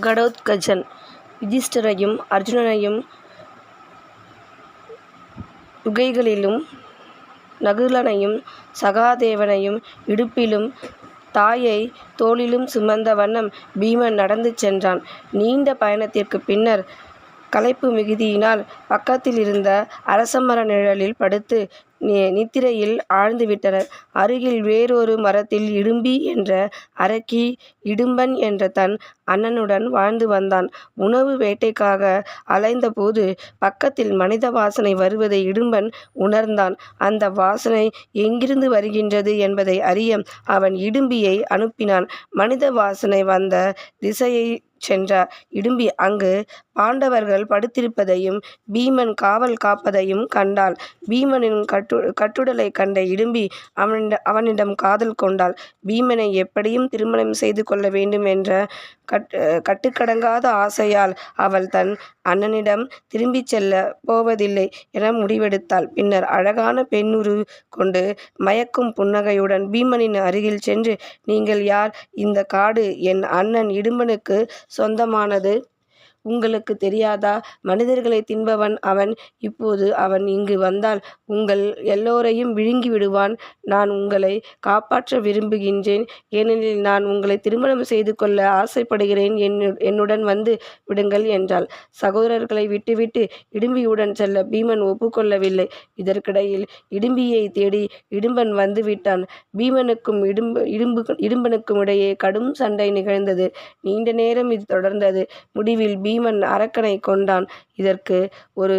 கடோத்கஜன் யுதிஷ்டரையும் அர்ஜுனனையும் யுகைகளிலும் நகுலனையும் சகாதேவனையும் இடுப்பிலும் தாயை தோளிலும் சுமந்த வண்ணம் பீமன் நடந்து சென்றான். நீண்ட பயணத்திற்கு பின்னர் களைப்பு மிகுதியினால் பக்கத்தில் இருந்த அரசமர நிழலில் படுத்து நித்திரையில் ஆழ்ந்துவிட்டனர். அருகில் வேறொரு மரத்தில் இடும்பி என்ற அரக்கி இடும்பன் என்ற தன் அண்ணனுடன் வாழ்ந்து வந்தான். உணவு வேட்டைக்காக அலைந்தபோது பக்கத்தில் மனித வாசனை வருவதை இடும்பன் உணர்ந்தான். அந்த வாசனை எங்கிருந்து வருகின்றது என்பதை அறிய அவன் இடும்பியை அனுப்பினான். மனித வாசனை வந்த திசையை சென்றார் இடும்பி அங்கு பாண்டவர்கள் படுத்திருப்பதையும் பீமன் காவல் காப்பதையும் கண்டாள். பீமனின் கட்டு கட்டுடலை கண்ட இடும்பி அவனிடம் காதல் கொண்டாள். பீமனை எப்படியும் திருமணம் செய்து கொள்ள வேண்டும் என்ற கட்டுக்கடங்காத ஆசையால் அவள் தன் அண்ணனிடம் திரும்பிச் செல்ல போவதில்லை என முடிவெடுத்தாள். பின்னர் அழகான பெண்ணுரு கொண்டு மயக்கும் புன்னகையுடன் பீமனின் அருகில் சென்று நீங்கள் யார்? இந்த காடு என் அண்ணன் இடும்பனுக்கு சொந்தமானது. உங்களுக்கு தெரியாதா? மனிதர்களை தின்பவன் அவன். இப்போது அவன் இங்கு வந்தால் உங்கள் எல்லோரையும் விழுங்கி விடுவான். நான் உங்களை காப்பாற்ற விரும்புகின்றேன். ஏனெனில் நான் உங்களை திருமணம் செய்து கொள்ள ஆசைப்படுகிறேன். என்னுடன் வந்து விடுங்கள் என்றாள். சகோதரர்களை விட்டுவிட்டு இடும்பியுடன் செல்ல பீமன் ஒப்புக்கொள்ளவில்லை இதற்கிடையில் இடும்பியைத் தேடி இடும்பன் வந்து விட்டான். பீமனுக்கும் இடும்பனுக்குமிடையே கடும் சண்டை நிகழ்ந்தது. நீண்ட நேரம் இது தொடர்ந்தது. முடிவில் பீ பீமன் அரக்கனை கொண்டான். இதற்கு ஒரு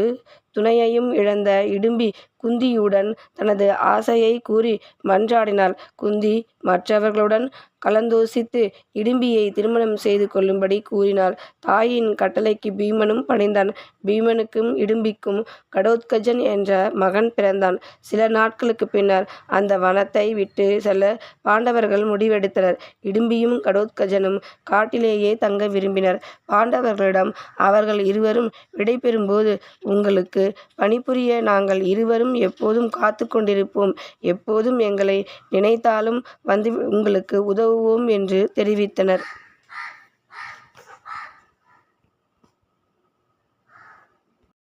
துணையையும் இழந்த இடும்பி குந்தியுடன் தனது ஆசையை கூறி மன்றாடினாள். குந்தி மற்றவர்களுடன் கலந்தோசித்து இடும்பியை திருமணம் செய்து கொள்ளும்படி கூறினாள். தாயின் கட்டளைக்கு பீமனும் பணிந்தான். பீமனுக்கும் இடும்பிக்கும் கடோத்கஜன் என்ற மகன் பிறந்தான். சில நாட்களுக்குப் பின்னர் அந்த வனத்தை விட்டு செல்ல பாண்டவர்கள் முடிவெடுத்தனர். இடும்பியும் கடோத்கஜனும் காட்டிலேயே தங்க விரும்பினர். பாண்டவர்களிடம் அவர்கள் இருவரும் விடைபெறும்போது உங்களுக்கு பணிபுரிய நாங்கள் இருவரும் எப்போதும் காத்து கொண்டிருப்போம். எப்போதும் எங்களை நினைத்தாலும் வந்து உங்களுக்கு உதவுவோம் என்று தெரிவித்தனர்.